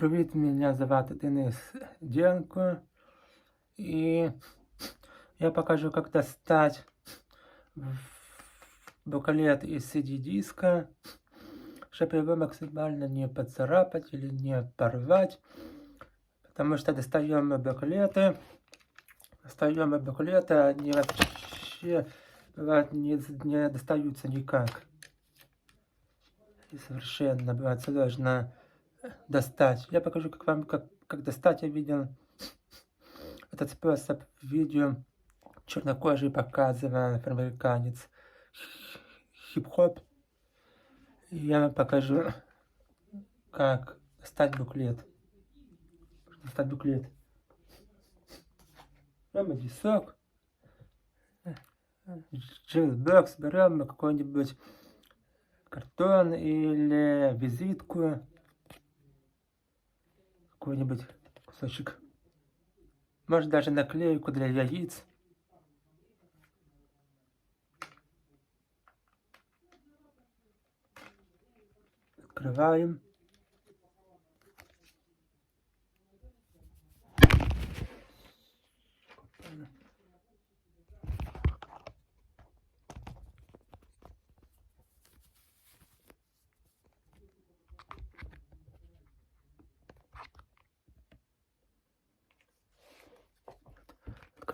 Привіт, мене звати Денис Денко. И я покажу, как достать буклет из CD-диска, чтобы его максимально не поцарапать или не порвать. Потому что достаем мы буклеты, достаем мы буклеты, они не, не достаются никак. И совершенно бывает сложно достать. Я покажу, как вам как, как достать. Я видел этот способ в видео чернокожий показывал афроамериканец хип-хоп. Я вам покажу, как достать буклет. Достать буклет. Берем дисок. Джилбокс берем какой-нибудь картон или визитку какой-нибудь кусочек. Может даже наклейку для яиц. Открываем.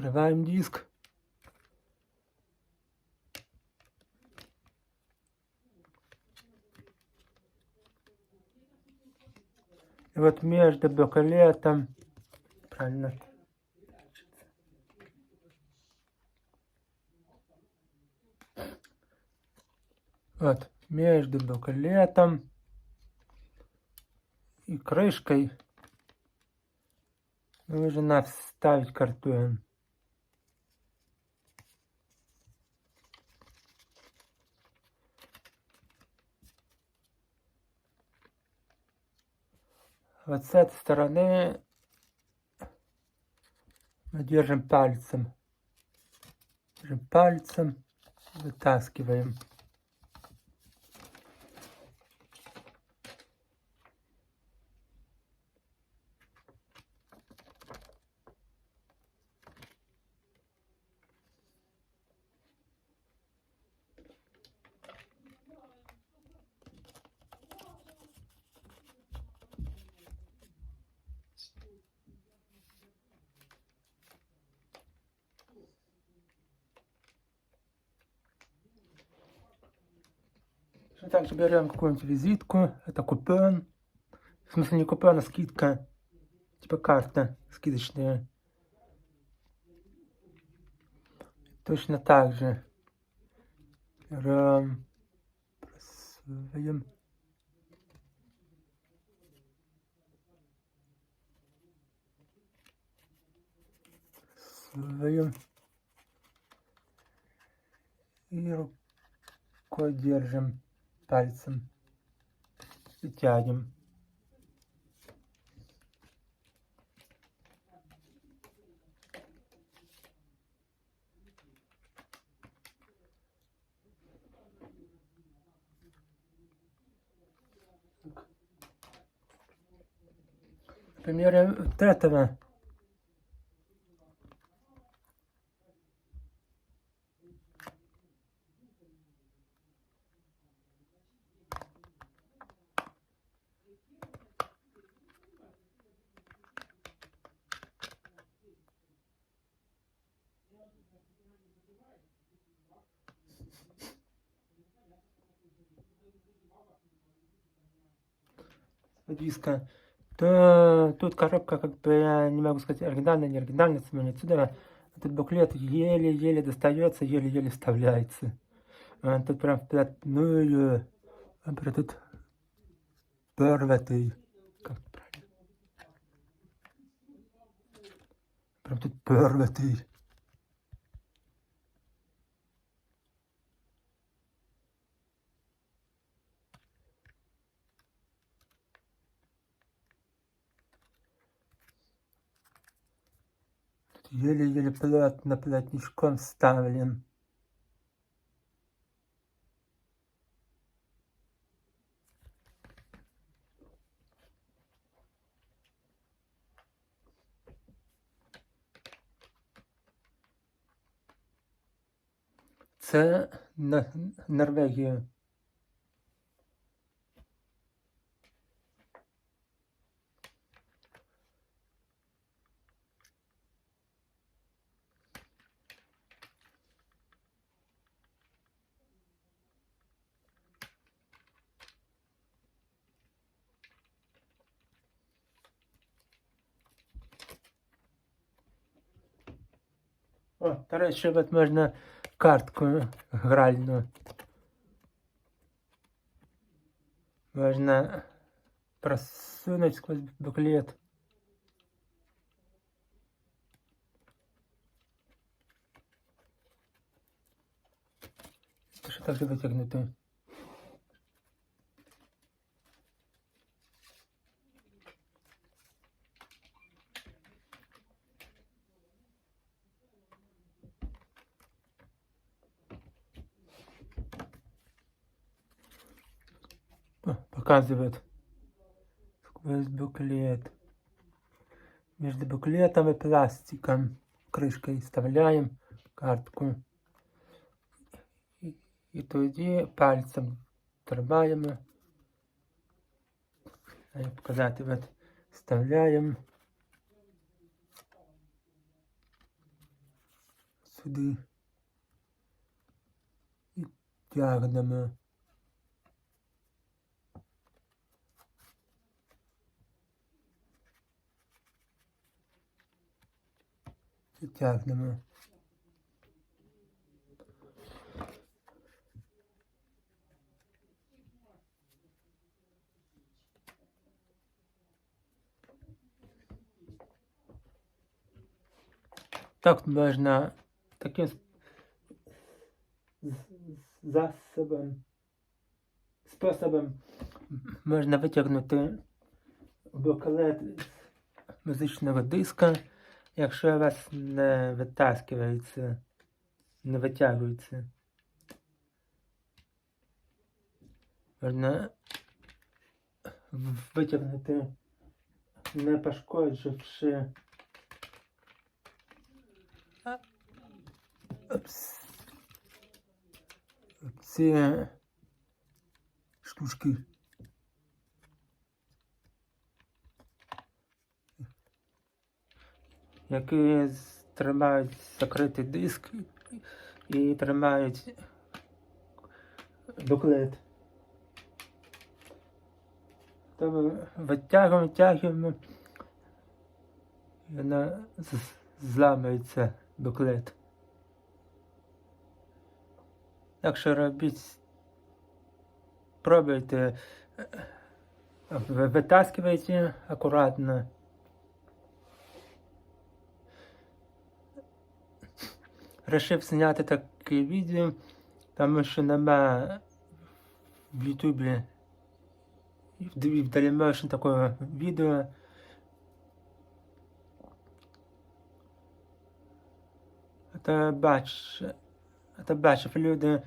Открываем диск. И вот между буклетом, правильно, вот между буклетом и крышкой нужно вставить картон. Вот с этой стороны мы держим пальцем. Держим пальцем, вытаскиваем. Точно так же берем какую-нибудь визитку. Это купон. В смысле не купон, а скидка. Типа карта скидочная. Точно так же. Берем. Просовываем. Просовываем. И рукой держим пальцем и тянем. Например, вот диска, то тут коробка, как бы, я не могу сказать, оригинальная, не оригинальная, смотри, отсюда этот буклет еле-еле достается, еле-еле вставляется. А тут прям вплотную, а прям тут порватый. Как правильно? Прям тут порватый. еле-еле плотно плотничком ставлен. Це Норвегія. О, до речі, от можна картку гральну. Можна просунуть сквозь буклет. Що так витягнути? показывает сквозь буклет. Между буклетом и пластиком крышкой вставляем картку. И, и тоді пальцем тримаємо. А як показати, от вставляємо сюди і тягнемо. І тягнемо. Так можна таким засобом, способом можна витягнути буклет з музичного диска, якщо у вас не витаскується, не витягується. Можна витягнути, не пошкодживши ці штучки. Які тримають закритий диск і тримають буклет. То ми витягуємо, витягуємо, вона зламується буклет. Так що робіть, пробуйте, е, ви- витаскивайте акуратно. Рішив зняти таке відео, тому що немає в Ютубі в Dailymotion такого відео. Та бач, та бачив, люди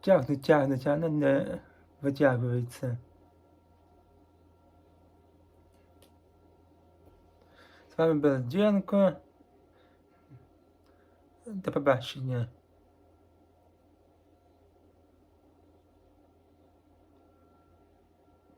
тягнуть, тягнуть, а не витягуються. С вами был Дженко. До побачення.